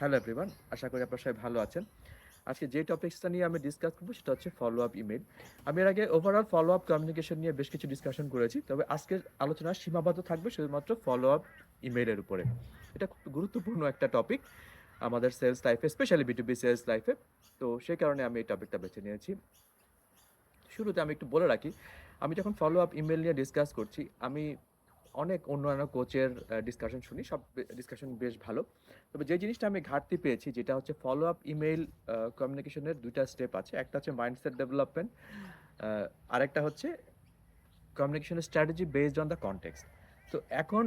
Hello everyone আশা করি আপনারা সবাই ভালো আছেন। আজকে যে টপিক্সটা নিয়ে আমি ডিসকাস করব সেটা হচ্ছে ফলো আপ ইমেল আমি এর আগে ওভারঅল ফলো আপ কমিউনিকেশন নিয়ে বেশ কিছু ডিসকাশন করেছি, তবে আজকের আলোচনা সীমাবদ্ধ থাকবে শুধুমাত্র ফলো আপ ইমেলের উপরে। এটা খুব গুরুত্বপূর্ণ একটা টপিক আমাদের সেলস লাইফে স্পেশালি বিটুবি সেলস লাইফে তো সেই কারণে আমি এই টপিকটা বেছে নিয়েছি। শুরুতে আমি একটু বলে রাখি, আমি যখন ফলো আপ ইমেল নিয়ে ডিসকাস করছি, আমি অনেক অন্যান্য কোচের ডিসকাশন শুনি, সব ডিসকাশন বেশ ভালো। তবে যে জিনিসটা আমি ঘাটতি পেয়েছি, যেটা হচ্ছে ফলো আপ ইমেল কমিউনিকেশনের দুইটা স্টেপ আছে। একটা হচ্ছে মাইন্ডসেট ডেভেলপমেন্ট আরেকটা হচ্ছে কমিউনিকেশনের strategy based on the context তো এখন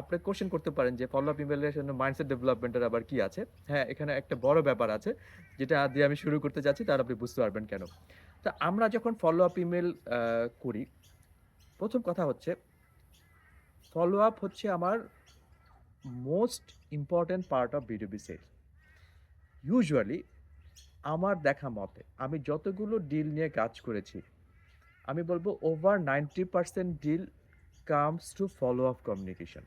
আপনি কোশ্চেন করতে পারেন যে ফলো আপ ইমেলের জন্য মাইন্ডসেট ডেভেলপমেন্টের আবার কি আছে? হ্যাঁ এখানে একটা বড় ব্যাপার আছে, যেটা দিয়ে আমি শুরু করতে যাচ্ছি তার আপনি বুঝতে পারবেন কেন। তা আমরা যখন ফলো আপ ইমেল করি, প্রথম কথা হচ্ছে ফলো আপ হচ্ছে আমার most important part of BDB sale usually আমার দেখা মতে, আমি যতগুলো ডিল নিয়ে কাজ করেছি, আমি বলব over ninety percent deal comes to follow up communication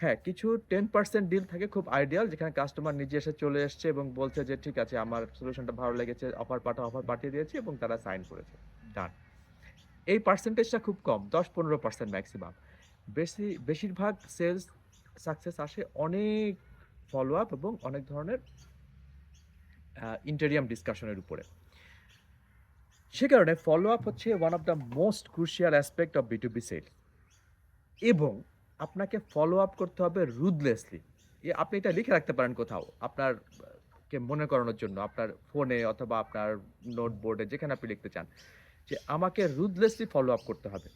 হ্যাঁ কিছু টেন পার্সেন্ট ডিল থাকে খুব আইডিয়াল যেখানে কাস্টমার নিজে এসে চলে এসছে এবং বলছে যে, ঠিক আছে, আমার সলিউশনটা ভালো লেগেছে অফার পাঠা অফার পাঠিয়ে দিয়েছে এবং তারা সাইন করেছে। ডান এই পার্সেন্টেজটা খুব কম, দশ পনেরো পার্সেন্ট ম্যাক্সিমাম বেশি, বেশিরভাগ সেলস সাকসেস আসে অনেক ফলো আপ এবং অনেক ধরনের ইন্টেরিয়াম ডিসকাশনের উপরে। সে কারণে ফলো আপ হচ্ছে one of the most crucial aspect of বিটুবি sale এবং আপনাকে ফলো আপ করতে হবে রুদলেসলি আপনি এটা লিখে রাখতে পারেন কোথাও, আপনার, কে মনে করানোর জন্য, আপনার ফোনে অথবা আপনার নোটবোর্ডে যেখানে আপনি লিখতে চান, যে আমাকে রুদলেসলি ফলো আপ করতে হবে।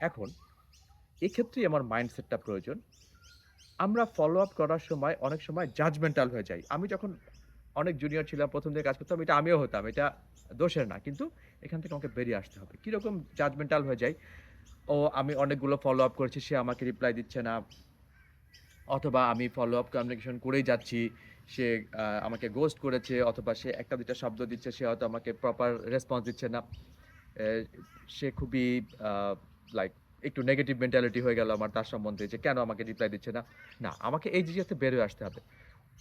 এখন এক্ষেত্রেই আমার মাইন্ডসেটটা প্রয়োজন। আমরা ফলো আপ করার সময় অনেক সময় জাজমেন্টাল হয়ে যাই। আমি যখন অনেক জুনিয়র ছিলাম, প্রথম দিকে কাজ করতাম, এটা আমিও হতাম, এটা দোষের না। কিন্তু এখান থেকে আমাকে বেরিয়ে আসতে হবে। কীরকম জাজমেন্টাল হয়ে যাই? ও, আমি অনেকগুলো ফলো আপ করেছি, সে আমাকে রিপ্লাই দিচ্ছে না। অথবা আমি ফলো আপ কমিউনিকেশন করেই যাচ্ছি, সে আমাকে গোস্ট করেছে, অথবা সে একটা দুটা শব্দ দিচ্ছে, সে হয়তো আমাকে প্রপার রেসপন্স দিচ্ছে না। সে খুবই লাইক একটু নেগেটিভ মেন্টালিটি হয়ে গেল আমার তার সম্বন্ধে যে কেন আমাকে রিপ্লাই দিচ্ছে না? না, আমাকে এই জিনিসটাতে বেরোয় আসতে হবে।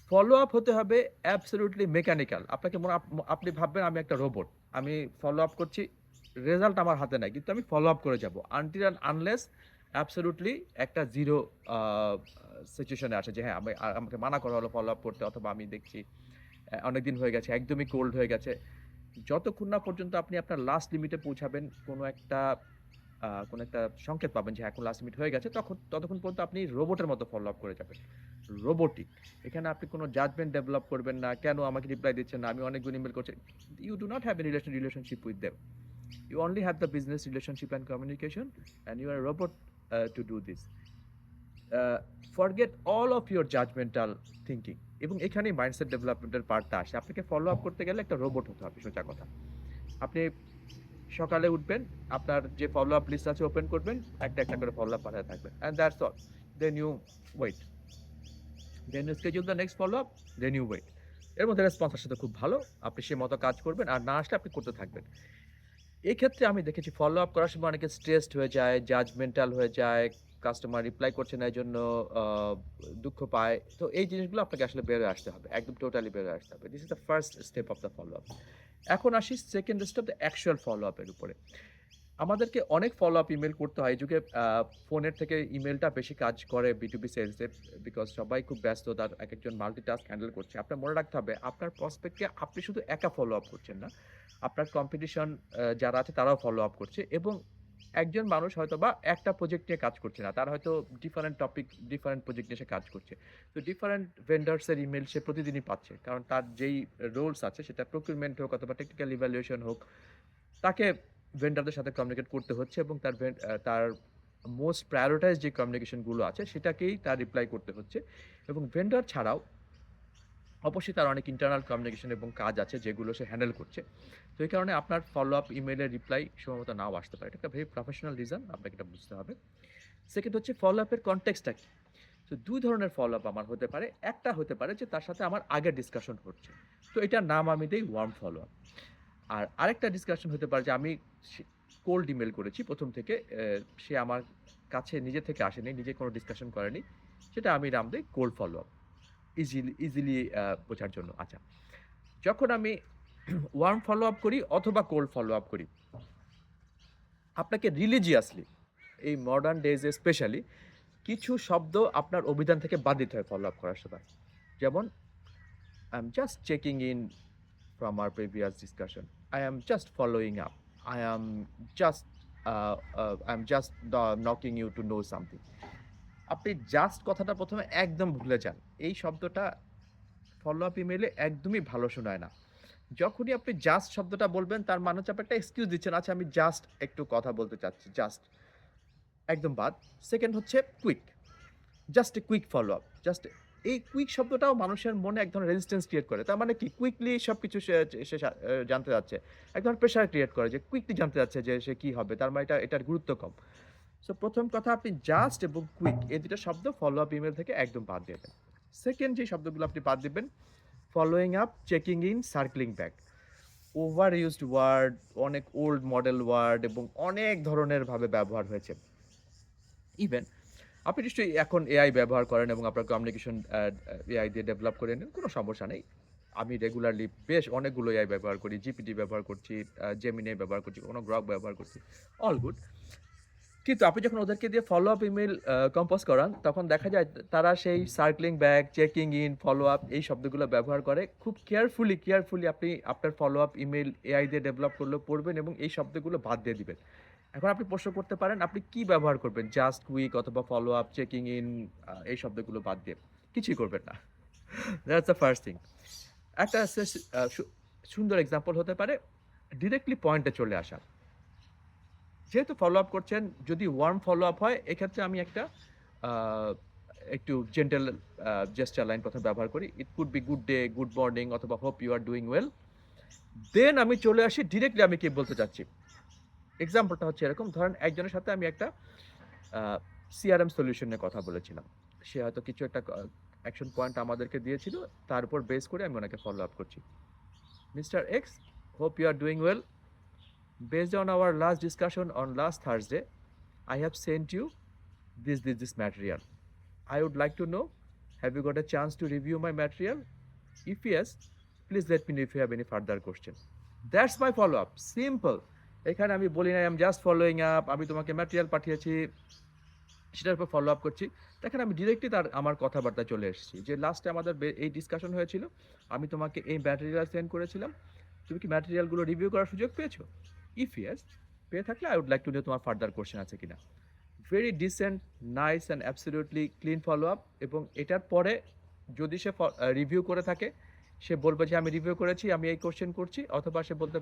ফলো আপ হতে হবে অ্যাবসলিউটলি মেকানিক্যাল আপনাকে মনে আপনি ভাববেন আমি একটা রোবট আমি ফলো আপ করছি রেজাল্ট আমার হাতে নাই, কিন্তু আমি ফলো আপ করে যাব। আনটিল অ্যান্ড আনলেস অ্যাবসলিউটলি একটা জিরো সিচুয়েশনে আসে যে হ্যাঁ আমি আমাকে মানা করা হলো ফলো আপ করতে, অথবা আমি দেখছি অনেক দিন হয়ে গেছে, একদমই কোল্ড হয়ে গেছে। যতক্ষণ না পর্যন্ত আপনি আপনার লাস্ট লিমিটে পৌঁছাবেন, কোনো একটা কোনো একটা সংকেত পাবেন যে এখন লাস্ট লিমিট হয়ে গেছে, তখন, ততক্ষণ পর্যন্ত আপনি রোবটের মতো ফলো আপ করে যাবেন। রোবোটিক এখানে আপনি কোনো জাজমেন্ট ডেভেলপ করবেন না, কেন আমাকে রিপ্লাই দিচ্ছেন না, আমি অনেকগুলো ইমেল করছি। You do not have a relation relationship with them you only have the business relationship and communication and you are a to do this forget all of your judgmental thinking. এবং এখানেই mindset ডেভেলপমেন্টের পার্টটা আসে। আপনাকে follow up করতে গেলে একটা robot হতে হবে, সোজা কথা। আপনি সকালে উঠবেন, আপনার যে ফলো আপ লিস্ট আছে ওপেন করবেন, একটা একটা করে ফলো আপ পাঠাতে থাকবেন and that's all then you wait then you schedule the next follow up then you wait এর মধ্যে রেসপন্স আসলে খুব ভালো, আপনি সে মতো কাজ করবেন, আর না আসলে আপনি করতে থাকবেন। এই ক্ষেত্রে আমি দেখেছি ফলো আপ করার সময় অনেকে স্ট্রেসড হয়ে যায় জাজমেন্টাল হয়ে যায় কাস্টমার রিপ্লাই করছে না এই জন্য দুঃখ পায়। তো এই জিনিসগুলো আপনাকে আসলে বেরোয় আসতে হবে, একদম টোটালি বেরোয় আসতে হবে। This is the first step of the follow up এখন আসি second step the actual follow আপের উপরে। আমাদেরকে অনেক ফলো আপ ইমেল করতে হয়। যুগে ফোনের থেকে ইমেলটা বেশি কাজ করে বিটুবি সেলসে বিকজ সবাই খুব ব্যস্ত, তার এক একজন মাল্টিটাস্ক হ্যান্ডেল করছে। আপনার মনে রাখতে হবে, আপনার প্রসপেক্টকে আপনি শুধু একা ফলো আপ করছেন না। আপনার কম্পিটিশন যারা আছে তারাও ফলো আপ করছে এবং একজন মানুষ হয়তো বা একটা প্রজেক্ট নিয়ে কাজ করছে না, তার হয়তো ডিফারেন্ট টপিক ডিফারেন্ট প্রজেক্ট নিয়ে সে কাজ করছে। তো ডিফারেন্ট ভেন্ডার্সের ইমেল সে প্রতিদিনই পাচ্ছে, কারণ তার যেই রোলস আছে সেটা প্রকিউরমেন্ট হোক অথবা টেকনিক্যাল ইভ্যালুয়েশন হোক, তাকে ভেন্ডারদের সাথে কমিউনিকেট করতে হচ্ছে এবং তার তার মোস্ট প্রায়োরিটাইজ যে কমিউনিকেশনগুলো আছে সেটাকেই তার রিপ্লাই করতে হচ্ছে। এবং ভেন্ডার ছাড়াও অবশ্যই তার অনেক ইন্টারনাল কমিউনিকেশন এবং কাজ আছে যেগুলো সে হ্যান্ডেল করছে। তো এই কারণে আপনার ফলো আপ ইমেলের রিপ্লাই সম্ভবত নাও আসতে পারে। এটা একটা ভেরি প্রফেশনাল রিজন আপনাকে এটা বুঝতে হবে। সেকেন্ড হচ্ছে ফলো আপের কনটেক্সটটা কি? তো দুই ধরনের ফলো আপ আমার হতে পারে। একটা হতে পারে যে তার সাথে আমার আগের ডিসকাশন হচ্ছে। তো এটার নাম আমি দিই ওয়ার্ম ফলো আপ আর আরেকটা ডিসকাশন হতে পারে যে আমি কোল্ড ইমেল করেছি প্রথম থেকে সে আমার কাছে নিজে থেকে আসেনি, নিজে কোনো ডিসকাশন করেনি। সেটা আমি নাম দিই cold follow up easily easily বোঝার জন্য। আচ্ছা যখন আমি ওয়ার্ম ফলো আপ করি অথবা কোল্ড ফলো আপ করি, আপনাকে রিলিজিয়াসলি এই মডার্ন ডেজে স্পেশালি কিছু শব্দ আপনার অভিধান থেকে বাদ দিতে হয় ফলো আপ করার সময়। যেমন I am just checking in from our previous discussion I am just following up I am just I am just knocking you to know something আপনি জাস্ট কথাটা প্রথমে একদম ভুলে যান। এই শব্দটা ফলো আপ ইমেলে একদমই ভালো শোনায় না। যখনই আপনি জাস্ট শব্দটা বলবেন, তার মানে হচ্ছে আপনি একটা এক্সকিউজ দিচ্ছেন আচ্ছা আমি জাস্ট একটু কথা বলতে চাচ্ছি জাস্ট একদম বাদ। সেকেন্ড হচ্ছে quick just a quick follow up just এই কুইক শব্দটাও মানুষের মনে এক ধরনের রেজিস্ট্যান্স ক্রিয়েট করে। তার মানে কি? কুইকলি সব কিছু সা- জানতে যাচ্ছে। এক ধরনের প্রেশার ক্রিয়েট করে যে কুইকলি জানতে যাচ্ছে যে সে কী হবে। তার মানে এটা, এটার গুরুত্ব কম। সো প্রথম কথা আপনি জাস্ট এবং কুইক এই দুটো শব্দ ফলো আপ ইমেল থেকে একদম বাদ দেবেন সেকেন্ড যে শব্দগুলো আপনি বাদ দিবেন following up checking in circling back over used word অনেক ওল্ড মডেল ওয়ার্ড এবং অনেক ধরনের ভাবে ব্যবহার হয়েছে। ইভেন আপনি নিশ্চয়ই এখন এআই ব্যবহার করেন এবং আপনার কমিউনিকেশন এআই দিয়ে ডেভেলপ করে নেন, কোনো সমস্যা নেই। আমি রেগুলারলি বেশ অনেকগুলো এআই ব্যবহার করি জিপিটি ব্যবহার করছি জেমিনে ব্যবহার করছি, কোনো গ্রক ব্যবহার করছি অল গুড কিন্তু আপনি যখন ওদেরকে দিয়ে ফলো আপ ইমেল কম্পোজ করান, তখন দেখা যায় তারা সেই circling back checking in follow up এই শব্দগুলো ব্যবহার করে। খুব কেয়ারফুলি কেয়ারফুলি আপনি আপনার ফলো আপ ইমেল এআই দিয়ে ডেভেলপ করলেও পড়বেন এবং এই শব্দগুলো বাদ দিয়ে দিবেন। এখন আপনি প্রশ্ন করতে পারেন, আপনি কি ব্যবহার করবেন? জাস্ট উইক অথবা ফলো আপ চেকিং ইন এই শব্দগুলো বাদ দিয়ে। কিছুই করবেন না। দ্যাটস দ্য ফার্স্ট থিং একটা সুন্দর এক্সাম্পল হতে পারে। ডিরেক্টলি পয়েন্টে চলে আসা। যেহেতু ফলো আপ করছেন, যদি ওয়ার্ম ফলো আপ হয়, এক্ষেত্রে আমি একটা একটু জেন্টাল জেস্টার লাইন প্রথমে ব্যবহার করি। It could be good day good morning অথবা hope you are doing well then আমি চলে আসি ডিরেক্টলি আমি কি বলতে চাচ্ছি? এক্সাম্পলটা হচ্ছে এরকম। ধরেন একজনের সাথে আমি একটা সিআরএম সলিউশনের কথা বলেছিলাম। সে হয়তো কিছু একটা অ্যাকশন পয়েন্ট আমাদেরকে দিয়েছিল, তার উপর বেস করে আমি ওনাকে ফলো আপ করছি। Mister X hope you are doing well based on our last discussion on last Thursday, I have sent you this this this material. I would like to know, have you got a chance to review my material? If yes, please let me know if you have any further question. That's my follow up. Simple. এখানে আমি বলি না I am just following up আমি তোমাকে material পাঠিয়েছি সেটার উপর follow up করছি দেখেন আমি ডিরেক্টলি তার আমার কথাবার্তা চলে এসেছি যে লাস্টে আমাদের এই ডিসকাশন হয়েছিল আমি তোমাকে এই ম্যাটেরিয়াল সেন্ড করেছিলাম তুমি কি ম্যাটেরিয়ালগুলো রিভিউ করার সুযোগ পেয়েছ ইফ ইয়েস পেয়ে থাকলে I would like to know তোমার ফার্দার কোশ্চেন আছে কিনা। Very decent nice and absolutely clean follow up এবং এটার পরে যদি সে রিভিউ করে থাকে, সে বলবে যে আমি রিভিউ করেছি, আমি এই কোশ্চেন করছি, অথবা সে বলতে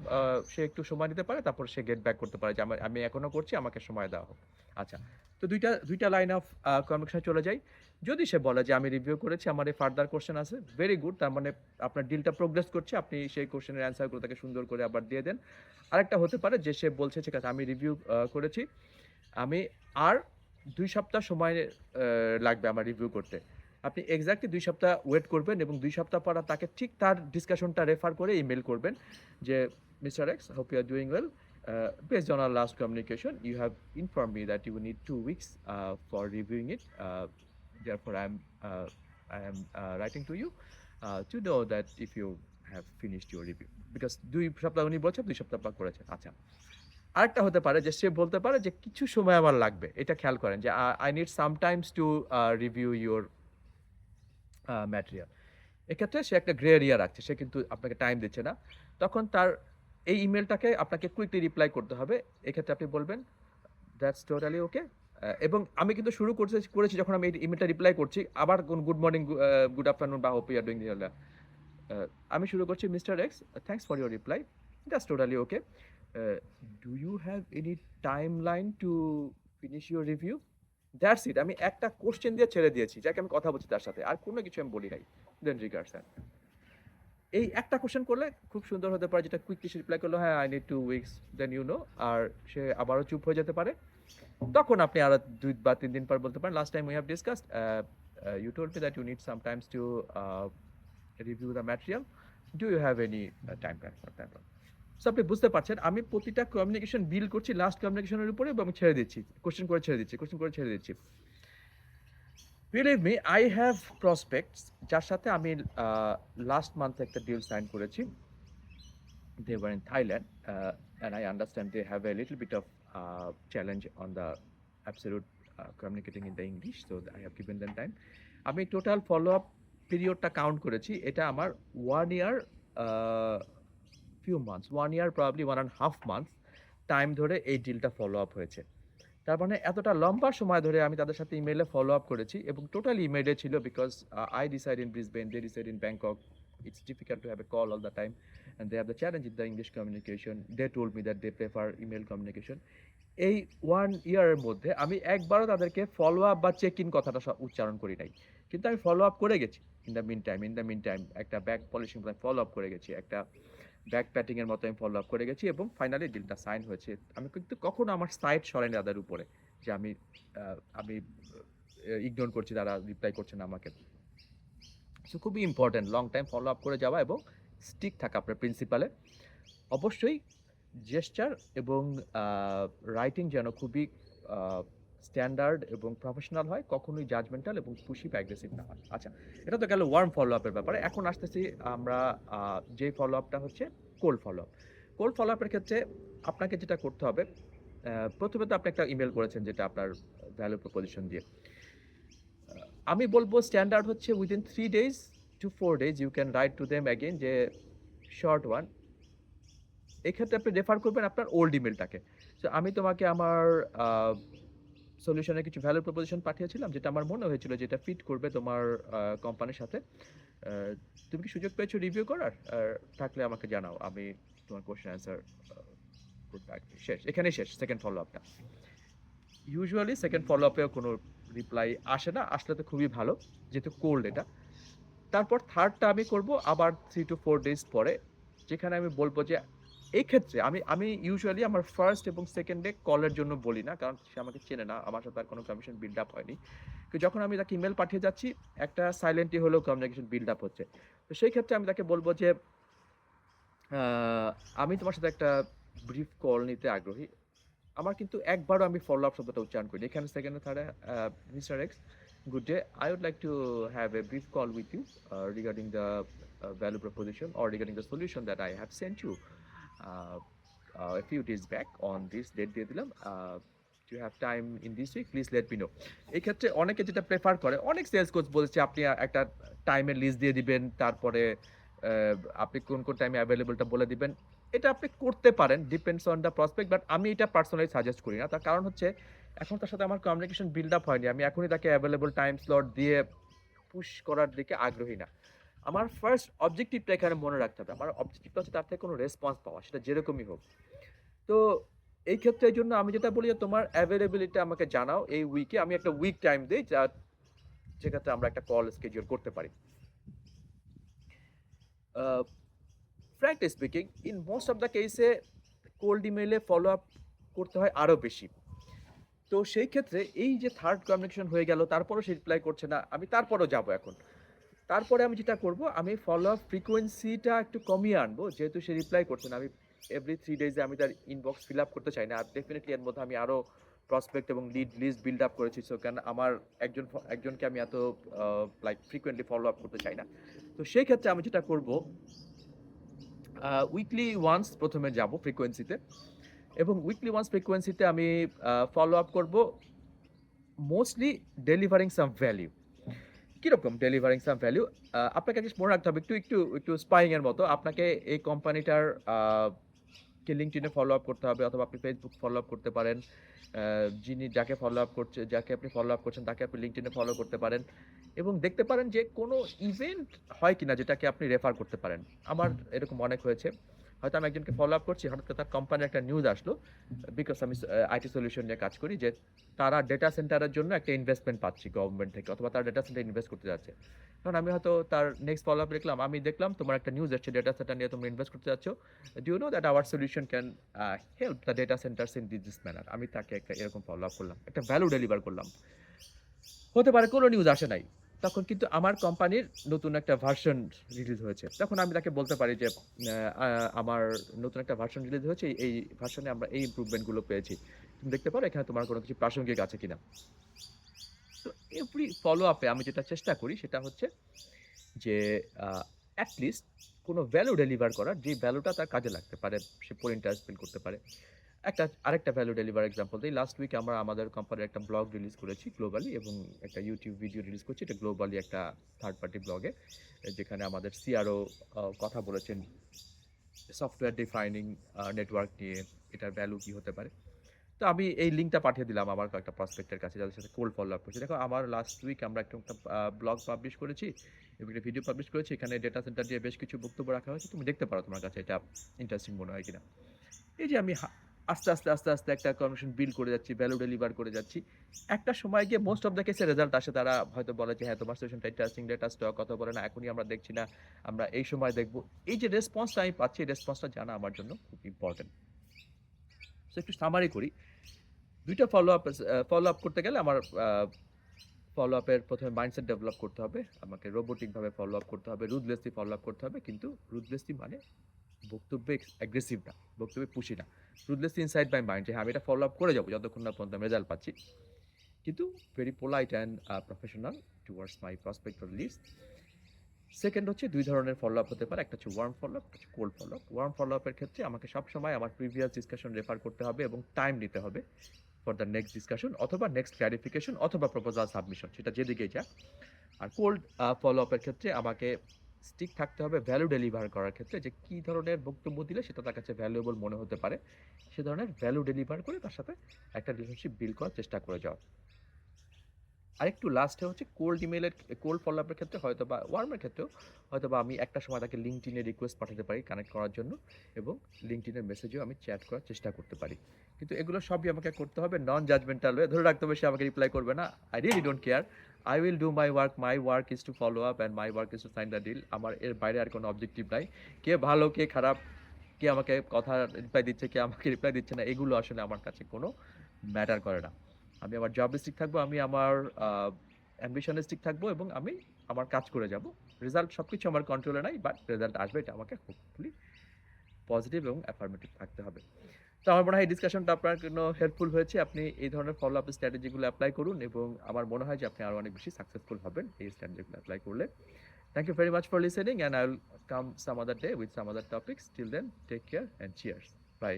সে একটু সময় নিতে পারে, তারপর সে গেট ব্যাক করতে পারে যে আমি এখনও করছি, আমাকে সময় দেওয়া হোক। আচ্ছা তো দুইটা দুইটা লাইন অফ কমিউনিকেশন চলে যাই যদি সে বলে যে আমি রিভিউ করেছি আমার এই ফার্দার কোশ্চেন আছে ভেরি গুড তার মানে আপনার ডিলটা প্রোগ্রেস করছে আপনি সেই কোশ্চেনের অ্যান্সারগুলো তাকে সুন্দর করে আবার দিয়ে দেন। আরেকটা হতে পারে যে সে বলছে ঠিক আছে আমি রিভিউ করেছি আমি আর দুই সপ্তাহ সময় লাগবে আমার রিভিউ করতে। আপনি এক্স্যাক্টলি দুই সপ্তাহ ওয়েট করবেন এবং দুই সপ্তাহ পর আর তাকে ঠিক তার ডিসকাশনটা রেফার করে ইমেল করবেন যে Mister X hope you are doing well based communication you have informed me that you will need two weeks uh, for reviewing it uh, therefore i'm uh, i am uh, writing to you uh, to know that if you have finished your review. Because দুই সপ্তাহ উনি বলছেন দুই সপ্তাহ পর করেছেন আচ্ছা। আরেকটা হতে পারে যে সে বলতে পারে যে কিছু সময় আমার লাগবে। এটা খেয়াল করেন যে I need sometimes to review your material এক্ষেত্রে সে একটা গ্রে এরিয়া রাখছে। সে কিন্তু আপনাকে টাইম দিচ্ছে না। তখন তার এই ইমেলটাকে আপনাকে কুইকলি রিপ্লাই করতে হবে। এক্ষেত্রে আপনি বলবেন দ্যাটস টোটালি ওকে এবং আমি কিন্তু শুরু করতে করেছি যখন আমি ইমেলটা রিপ্লাই করছি। আবার গুড মর্নিং গুড আফটারনুন বা হোপ ইউ আর ডুইং আমি শুরু করছি Mister X thanks for your reply that's totally okay do you have any time line to finish your review that's it আমি একটা কোশ্চেন দিয়ে ছেড়ে দিয়েছি, যাকে আমি কথা বলছি তার সাথে, আর কোনো কিছু আমি বলি নাই দেন রিগার্ড স্যার এই একটা কোশ্চেন করলে খুব সুন্দর হতে পারে, যেটা কুইকলি রিপ্লাই করল হ্যাঁ I need two weeks then you know আর সে আবারও চুপ হয়ে যেতে পারে। তখন আপনি আরও দুই বা তিন দিন পর বলতে পারেন last time we have discussed you told me that you need some times to review the material do you have any time plan for that so আপনি বুঝতে পারছেন, আমি প্রতিটা কমিউনিকেশন বিল করছি লাস্ট কমিউনিকেশনের উপরে এবং ছেড়ে দিচ্ছি কোশ্চেন করে ছেড়ে দিচ্ছি কোশ্চেন করে ছেড়ে দিচ্ছি। Believe me I have prospects যার সাথে আমি লাস্ট মান্থে একটা ডিল সাইন করেছি। They were in Thailand and I understand they have a little bit of challenge on the absolute communicating in the English so I have given them time আমি total follow up পিরিয়ডটা count করেছি, এটা আমার one year few months one year probably one and half month time ধরে এই ডিলটা follow up হয়েছে। তার মানে এতটা লম্বা সময় ধরে আমি তাদের সাথে ইমেলে ফলো আপ করেছি এবং টোটাল ইমেলে ছিল because I decide in Brisbane they decide in Bangkok it's difficult to have a call all the time. And they have the challenge in the english communication. They told me that they prefer email communication. এই one ইয়ারের মধ্যে আমি একবারও তাদেরকে follow up বা check in কথাটা উচ্চারণ করি নাই। কিন্তু আমি ফলো আপ করে গেছি। In the meantime in the meantime একটা ব্যাক পলিশিং ফলো আপ করে গেছি। একটা ব্যাক প্যাটিংয়ের মতো আমি ফলো আপ করে গেছি এবং ফাইনালি ডিলটা সাইন হয়েছে। আমি কিন্তু কখনো আমার সাইট সরাইনি তাদের উপরে যে আমি আমি ইগনোর করছি, তারা রিপ্লাই করছে না আমাকে। সো খুবই important long time follow up করে যাওয়া এবং স্টিক থাকা আপনার প্রিন্সিপালে অবশ্যই জেস্টার এবং রাইটিং যেন খুবই স্ট্যান্ডার্ড এবং প্রফেশনাল হয়, কখনোই জাজমেন্টাল এবং পুশি বা অ্যাগ্রেসিভ না হয়। আচ্ছা এটা তো গেল ওয়ার্ম ফলো আপের ব্যাপারে। এখন আসতেছি আমরা যে ফলো আপটা হচ্ছে cold follow up cold follow আপের ক্ষেত্রে আপনাকে যেটা করতে হবে প্রথমে তো আপনি একটা ইমেল করেছেন যেটা আপনার ভ্যালু প্রপোজিশন দিয়ে। আমি বলব স্ট্যান্ডার্ড হচ্ছে within three days to four days you can write to them again যে শর্ট ওয়ান এক্ষেত্রে আপনি রেফার করবেন আপনার ওল্ড ইমেলটাকে তো আমি তোমাকে আমার সলিউশনের কিছু ভ্যালু প্রপোজিশন পাঠিয়েছিলাম যেটা আমার মনে হয়েছিল যেটা ফিট করবে তোমার কোম্পানির সাথে। তুমি কি সুযোগ পেয়েছ রিভিউ করার? থাকলে আমাকে জানাও, আমি তোমার কোশ্চেন অ্যান্সার। শেষ, এখানেই শেষ সেকেন্ড ফলো আপটা ইউজুয়ালি সেকেন্ড ফলো আপেও কোনো রিপ্লাই আসে না, আসলে তো খুবই ভালো, যেহেতু কোল্ড এটা। তারপর থার্ডটা আমি করব আবার থ্রি টু ফোর ডেজ পরে, যেখানে আমি বলব যে এই ক্ষেত্রে আমি আমি ইউজুয়ালি আমার ফার্স্ট এবং সেকেন্ড কলের জন্য বলি না, কারণ সে আমাকে চেনে না, আমার সাথে আর কোনো কমিউনিকেশন বিল্ড আপ হয়নি। তো যখন আমি তাকে ইমেল পাঠিয়ে যাচ্ছি, একটা সাইলেন্টলি হলেও কমিউনিকেশন বিল্ড আপ হচ্ছে। তো সেই ক্ষেত্রে আমি তাকে বলব যে আমি তোমার সাথে একটা ব্রিফ কল নিতে আগ্রহী। আমার কিন্তু একবারও আমি ফলো আপ শব্দটা উচ্চারণ করি এখানে সেকেন্ডে থার্ডে Mister X good day I would like to have a brief call with you regarding the regarding the solution that I have sent you. Uh, uh, a few days back on this date দিয়ে দিলাম। Uh, have time in this week this let let me এই ক্ষেত্রে অনেকে যেটা prefer করে অনেক sales coach বলছে আপনি একটা টাইমের লিস্ট দিয়ে দিবেন তারপরে আপনি কোন কোন টাইমে অ্যাভেলেবলটা বলে দিবেন। এটা আপনি করতে পারেন depends on the prospect but আমি এটা পার্সোনালি সাজেস্ট করি না। তার কারণ হচ্ছে, এখন তার সাথে আমার কমিউনিকেশন বিল্ড আপ হয়নি। আমি এখনই তাকে অ্যাভেলেবল টাইম স্লট দিয়ে পুশ করার দিকে আগ্রহী না। আমার ফার্স্ট অবজেক্টিভটা এখানে মনে রাখতে হবে। আমার অবজেক্টিভটা হচ্ছে তার থেকে কোনো রেসপন্স পাওয়া, সেটা যেরকমই হোক। তো এই ক্ষেত্রে জন্য আমি যেটা বলি যে, তোমার অ্যাভেলেবিলিটি আমাকে জানাও। এই উইকে আমি একটা উইক টাইম দিই, যা যেক্ষেত্রে আমরা একটা কল স্কেডিউল করতে পারি। Frankly speaking in most of the কেসে কোল্ড ইমেলে ফলো আপ করতে হয় আরও বেশি। তো সেই ক্ষেত্রে এই যে থার্ড কমিউনিকেশন হয়ে গেল, তারপরও সে রিপ্লাই করছে না, আমি তারপরও যাব এখন। তারপরে আমি যেটা করব, আমি ফলো আপ ফ্রিকোয়েন্সিটা একটু কমিয়ে আনব, যেহেতু সে রিপ্লাই করছে না, আমি এভরি থ্রি ডেজে আমি তার ইনবক্স ফিল আপ করতে চাই না, আর ডেফিনেটলি এর মধ্যে আমি আরও প্রসপেক্ট এবং লিড লিস্ট বিল্ড আপ করেছি সো কেন আমার একজন একজনকে আমি এত লাইক ফ্রিকোয়েন্টলি ফলো আপ করতে চাই না। তো সেই ক্ষেত্রে আমি যেটা করব উইকলি ওয়ান্স প্রথমে যাব ফ্রিকোয়েন্সিতে এবং উইকলি ওয়ান্স ফ্রিকোয়েন্সিতে আমি ফলো আপ করব মোস্টলি ডেলিভারিং সাম ভ্যালিউ কীরকম ডেলিভারিং সাম ভ্যালু আপনাকে just মনে রাখতে হবে, একটু একটু একটু স্পাইংয়ের মতো। আপনাকে এই কোম্পানিটার কে লিঙ্কটিনে ফলো আপ করতে হবে, অথবা আপনি ফেসবুক ফলো আপ করতে পারেন। যিনি যাকে ফলো আপ করছে, যাকে আপনি ফলো আপ করছেন, তাকে আপনি লিঙ্কটিনে ফলো করতে পারেন। এবং দেখতে পারেন যে কোনো ইভেন্ট হয় কিনা যেটাকে আপনি রেফার করতে পারেন। আমার এরকম অনেক হয়েছে। হয়তো আমি একজনকে ফলো আপ করছি, হঠাৎ তার কোম্পানির একটা নিউজ আসলো বিকজ আমি আইটি সলিউশন নিয়ে কাজ করি, যে তারা ডেটা সেন্টারের জন্য একটা ইনভেস্টমেন্ট পাচ্ছি গভর্নমেন্ট থেকে, অথবা তারা ডেটা সেন্টার ইনভেস্ট করতে যাচ্ছে। কারণ আমি হয়তো তার নেক্সট ফলো আপ দেখলাম, আমি দেখলাম তোমার একটা নিউজ এসছে ডেটা সেন্টার নিয়ে তোমরা ইনভেস্ট করতে যাচ্ছ। Do you know that our solution can help the data centres in this manner আমি তাকে একটা এরকম ফলো আপ করলাম, একটা ভ্যালু ডেলিভার করলাম। হতে পারে কোনো নিউজ আসে নাই। তখন কিন্তু আমার কোম্পানির নতুন একটা ভার্সন রিলিজ হয়েছে। তখন আমি তাকে বলতে পারি যে আমার নতুন একটা ভার্সন রিলিজ হয়েছে, এই ভার্সনে আমরা এই ইমপ্রুভমেন্টগুলো পেয়েছি। তুমি দেখতে পারো এখানে তোমার কোনো কিছু প্রাসঙ্গিক আছে কিনা। তো এভরি ফলো আপে আমি যেটা চেষ্টা করি সেটা হচ্ছে যে অ্যাটলিস্ট কোনো ভ্যালু ডেলিভার করার, যে ভ্যালুটা তার কাজে লাগতে পারে, সে পরে ইন্টারেস্ট করতে পারে। একটা, আরেকটা ভ্যালু ডেলিভার এক্সাম্পল দিই। লাস্ট উইক আমরা আমাদের কোম্পানির একটা ব্লগ রিলিজ করেছি গ্লোবালি এবং একটা ইউটিউব ভিডিও রিলিজ করছি। এটা গ্লোবালি একটা থার্ড পার্টি ব্লগে যেখানে আমাদের সিআরও কথা বলেছেন। সফটওয়্যার ডিফাইনিং নেটওয়ার্ক নিয়ে এটার ভ্যালু কী হতে পারে। তো আমি এই লিঙ্কটা পাঠিয়ে দিলাম আমার কয়েকটা প্রসপেক্টের কাছে, যাদের সাথে কোল্ড ফলো আপ করছি। দেখো, আমার লাস্ট উইক আমরা একটা ব্লগ পাবলিশ করেছি এবং একটা ভিডিও পাবলিশ করেছি। এখানে ডেটা সেন্টার দিয়ে বেশ কিছু বক্তব্য রাখা হয়েছে। তুমি দেখতে পারো তোমার কাছে এটা ইন্টারেস্টিং মনে হয় কিনা। এই যে আমি আস্তে আস্তে আস্তে আস্তে একটা কনভার্সন বিল করে যাচ্ছি ভ্যালু ডেলিভার করে যাচ্ছি। একটা সময় গিয়ে মোস্ট অফ দ্য কেসে রেজাল্ট আসে, তারা হয়তো বলে যে হ্যাঁ তোমার সেশনটা ইন্টারেস্টিং ডেটা স্টক কথা বলে, না, এখনই আমরা দেখছি না, আমরা এই সময় দেখব। এই যে রেসপন্সটা আমি পাচ্ছি, এই রেসপন্সটা জানা আমার জন্য খুব ইম্পর্টেন্ট সো একটু সামারি করি। দুইটা ফলো আপ ফলো আপ করতে গেলে আমার ফলো আপের প্রথমে মাইন্ডসেট ডেভেলপ করতে হবে। আমাকে রোবোটিকভাবে ফলো আপ করতে হবে রুদলেসলি ফলো আপ করতে হবে। কিন্তু রুদলেসলি মানে বক্তব্যে অ্যাগ্রেসিভ না, বক্তব্যে পুষি না। রুদলেসলি ইনসাইড মাই মাইন্ড যে হ্যাঁ আমি এটা ফলো আপ করে যাব যতক্ষণ না পর্যন্ত আমি রেজাল্ট পাচ্ছি। কিন্তু very polite and professional towards my prospect or list second হচ্ছে দুই ধরনের ফলো আপ হতে পারে, একটা হচ্ছে ওয়ার্ম ফলো আপ হচ্ছে cold follow up warm follow আপের ক্ষেত্রে আমাকে সবসময় আমার প্রিভিয়াস ডিসকাশন রেফার করতে হবে এবং টাইম নিতে হবে ফর দ্য নেক্সট ডিসকাশন অথবা নেক্সট ক্ল্যারিফিকেশন অথবা প্রপোজাল সাবমিশন সেটা যেদিকেই যাক। আর কোল্ড ফলো আপের ক্ষেত্রে আমাকে স্টিক থাকতে হবে ভ্যালু ডেলিভার করার ক্ষেত্রে যে কী ধরনের বক্তব্য দিলে সেটা তার কাছে ভ্যালুয়েবল মনে হতে পারে। সে ধরনের ভ্যালু ডেলিভার করে তার সাথে একটা রিলেশনশিপ বিল্ড করার চেষ্টা করে যাওয়া আরেকটু লাস্টে হচ্ছে কোল্ড ইমেলের কোল্ড ফলো আপের ক্ষেত্রে হয়তো বা ওয়ার্মের ক্ষেত্রেও হয়তো বা আমি একটা সময় তাকে লিঙ্কটিনে রিকোয়েস্ট পাঠাতে পারি কানেক্ট করার জন্য এবং লিঙ্কটিনের মেসেজেও আমি চ্যাট করার চেষ্টা করতে পারি। কিন্তু এগুলো সবই আমাকে করতে হবে নন জাজমেন্টাল হয়ে ধরে রাখতে হবে, সে আমাকে রিপ্লাই করবে না। I really don't care I will do my work my work is to follow up and my work is to sign the deal আমার এর বাইরে আর কোনো অবজেক্টিভ নাই। কে ভালো, কে খারাপ, কে আমাকে কথা রিপ্লাই দিচ্ছে, কে আমাকে রিপ্লাই দিচ্ছে না, এগুলো আসলে আমার কাছে কোনো ম্যাটার করে না। আমি আমার জবলিস্টিক থাকব, আমি আমার অ্যাম্বিশনিস্টিক থাকব এবং আমি আমার কাজ করে যাব। রেজাল্ট সব কিছু আমার কন্ট্রোলে নাই বাট রেজাল্ট আসবে, এটা আমাকে হোপফুলি পজিটিভ এবং অ্যাফার্মেটিভ থাকতে হবে। তো আমার মনে হয় ডিসকাশনটা আপনার জন্য হেল্পফুল হয়েছে। আপনি এই ধরনের ফলো আপ স্ট্র্যাটেজিগুলো অ্যাপ্লাই করুন এবং আমার মনে হয় যে আপনি আরও অনেক বেশি সাকসেসফুল হবেন এই স্ট্র্যাটেজিগুলো অ্যাপ্লাই করলে। Thank you very much for listening and I will come some other day with some other topics till then take care and cheers bye